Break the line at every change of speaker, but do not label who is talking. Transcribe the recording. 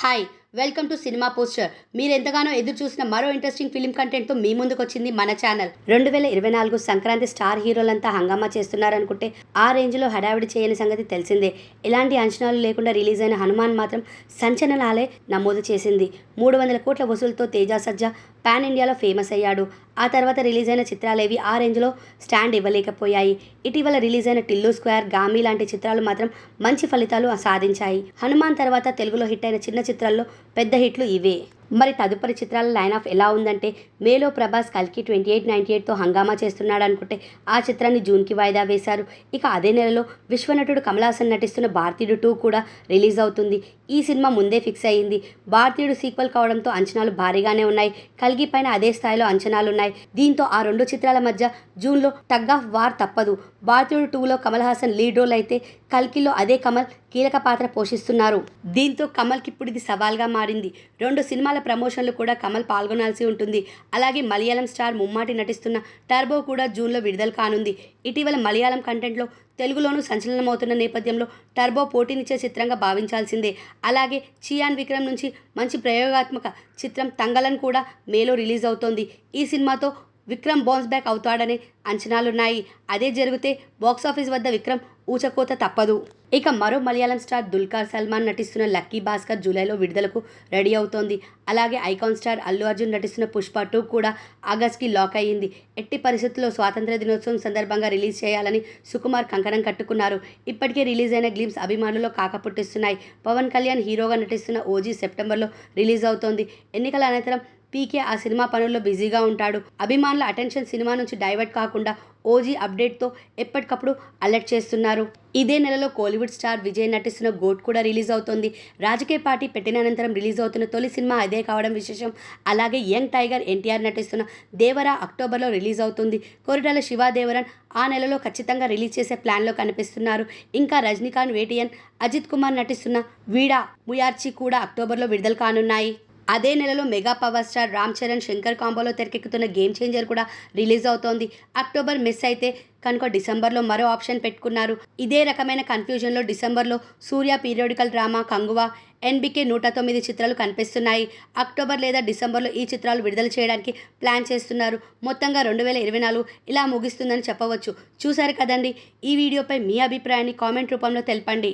はい。వెల్కమ్ to cinema poster మీరు ఎంతగానో ఎదురు చూసిన మరో ఇంట్రెస్టింగ్ ఫిల్మ్ కంటెంట్తో మీ ముందుకు వచ్చింది మన ఛానల్. రెండు వేల ఇరవై నాలుగు సంక్రాంతి స్టార్ హీరోలంతా హంగామా చేస్తున్నారనుకుంటే ఆ రేంజ్లో హడావిడి చేయని సంగతి తెలిసిందే. ఎలాంటి అంచనాలు లేకుండా రిలీజ్ అయిన హనుమాన్ మాత్రం సంచలనాలే నమోదు చేసింది. మూడు వందల కోట్ల వసూలతో తేజ సజ్జా పాన్ ఇండియాలో ఫేమస్ అయ్యాడు. ఆ తర్వాత రిలీజ్ అయిన చిత్రాలేవి ఆ రేంజ్లో స్టాండ్ ఇవ్వలేకపోయాయి. ఇటీవల రిలీజ్ అయిన టిల్లు స్క్వేర్ గామి లాంటి చిత్రాలు మాత్రం మంచి ఫలితాలు సాధించాయి. హనుమాన్ తర్వాత తెలుగులో హిట్ అయిన చిన్న చిత్రాల్లో పెద్ద హిట్లు ఇవే. మరి తదుపరి చిత్రాల లైన్ ఆఫ్ ఎలా ఉందంటే మేలో ప్రభాస్ కల్కి ట్వంటీ ఎయిట్ నైంటీ ఎయిట్తో హంగామా చేస్తున్నాడు అనుకుంటే ఆ చిత్రాన్ని జూన్కి వాయిదా వేశారు. ఇక అదే నెలలో విశ్వనటుడు కమలాసన్ నటిస్తున్న భారతీయుడు టూ కూడా రిలీజ్ అవుతుంది. ఈ సినిమా ముందే ఫిక్స్ అయ్యింది. భారతీయుడు సీక్వెల్ కావడంతో అంచనాలు భారీగానే ఉన్నాయి. కల్గి పైన అదే స్థాయిలో అంచనాలు ఉన్నాయి దీంతో ఆ రెండు చిత్రాల మధ్య జూన్లో టగ్ ఆఫ్ వార్ తప్పదు. భారతీయుడు టూలో కమల్ హాసన్ లీడ్ రోల్ అయితే కల్కిలో అదే కమల్ కీలక పాత్ర పోషిస్తున్నారు. దీంతో కమల్కి ఇప్పుడు ఇది సవాల్గా మారింది. రెండు సినిమాల ప్రమోషన్లు కూడా కమల్ పాల్గొనాల్సి ఉంటుంది. అలాగే మలయాళం స్టార్ ముమ్మాటి నటిస్తున్న టర్బో కూడా జూన్లో విడుదల కానుంది. ఇటీవల మలయాళం కంటెంట్లో తెలుగులోనూ సంచలనమవుతున్న నేపథ్యంలో టర్బో పోటీనిచ్చే చిత్రంగా భావించాల్సిందే. అలాగే చియాన్ విక్రమ్ నుంచి మంచి ప్రయోగాత్మక చిత్రం తంగలన్ కూడా మేలో రిలీజ్ అవుతోంది. ఈ సినిమాతో విక్రమ్ బౌన్స్ బ్యాక్ అవుతాడనే అంచనాలున్నాయి. అదే జరిగితే బాక్సాఫీస్ వద్ద విక్రమ్ ఊచకోత తప్పదు. ఇక మరో మలయాళం స్టార్ దుల్కార్ సల్మాన్ నటిస్తున్న లక్కీ భాస్కర్ జూలైలో విడుదలకు రెడీ అవుతోంది. అలాగే ఐకాన్ స్టార్ అల్లు అర్జున్ నటిస్తున్న పుష్ప టూ కూడా ఆగస్ట్కి లాక్ అయ్యింది. ఎట్టి పరిస్థితుల్లో స్వాతంత్ర దినోత్సవం సందర్భంగా రిలీజ్ చేయాలని సుకుమార్ కంకణం కట్టుకున్నారు. ఇప్పటికే రిలీజ్ అయిన గ్లిమ్స్ అభిమానుల్లో కాకపుట్టిస్తున్నాయి పవన్ కళ్యాణ్ హీరోగా నటిస్తున్న ఓజీ సెప్టెంబర్లో రిలీజ్ అవుతోంది. ఎన్నికల అనంతరం పీకే ఆ సినిమా పనుల్లో బిజీగా ఉంటాడు. అభిమానుల అటెన్షన్ సినిమా నుంచి డైవర్ట్ కాకుండా ఓజీ అప్డేట్తో ఎప్పటికప్పుడు అలర్ట్ చేస్తున్నారు. ఇదే నెలలో కోలీవుడ్ స్టార్ విజయ్ నటిస్తున్న గోట్ కూడా రిలీజ్ అవుతోంది. రాజకీయ పార్టీ పెట్టిన అనంతరం రిలీజ్ అవుతున్న తొలి సినిమా అదే కావడం విశేషం. అలాగే యంగ్ టైగర్ ఎన్టీఆర్ నటిస్తున్న దేవరా అక్టోబర్లో రిలీజ్ అవుతుంది. కొరిటాల శివాదేవరన్ ఆ నెలలో ఖచ్చితంగా రిలీజ్ చేసే ప్లాన్లో కనిపిస్తున్నారు. ఇంకా రజనీకాంత్ వేటియన్ అజిత్ కుమార్ నటిస్తున్న వీడా ముయార్చి కూడా అక్టోబర్లో విడుదల కానున్నాయి. అదే నెలలో mega power star Ram Charan Shankar కాంబోలో తెరకెక్కుతున్న గేమ్ చేంజర్ కూడా రిలీజ్ అవుతోంది. అక్టోబర్ మిస్ అయితే కనుక డిసెంబర్లో మరో ఆప్షన్ పెట్టుకున్నారు. ఇదే రకమైన కన్ఫ్యూజన్లో డిసెంబర్లో Surya periodical drama Kanguva NBK నూట తొమ్మిది చిత్రాలు కనిపిస్తున్నాయి. అక్టోబర్ లేదా డిసెంబర్లో ఈ చిత్రాలు విడుదల చేయడానికి ప్లాన్ చేస్తున్నారు. మొత్తంగా రెండు వేల ఇరవై నాలుగు ఇలా ముగిస్తుందని చెప్పవచ్చు. చూశారు కదండి? ఈ వీడియోపై మీ అభిప్రాయాన్ని కామెంట్ రూపంలో తెలపండి.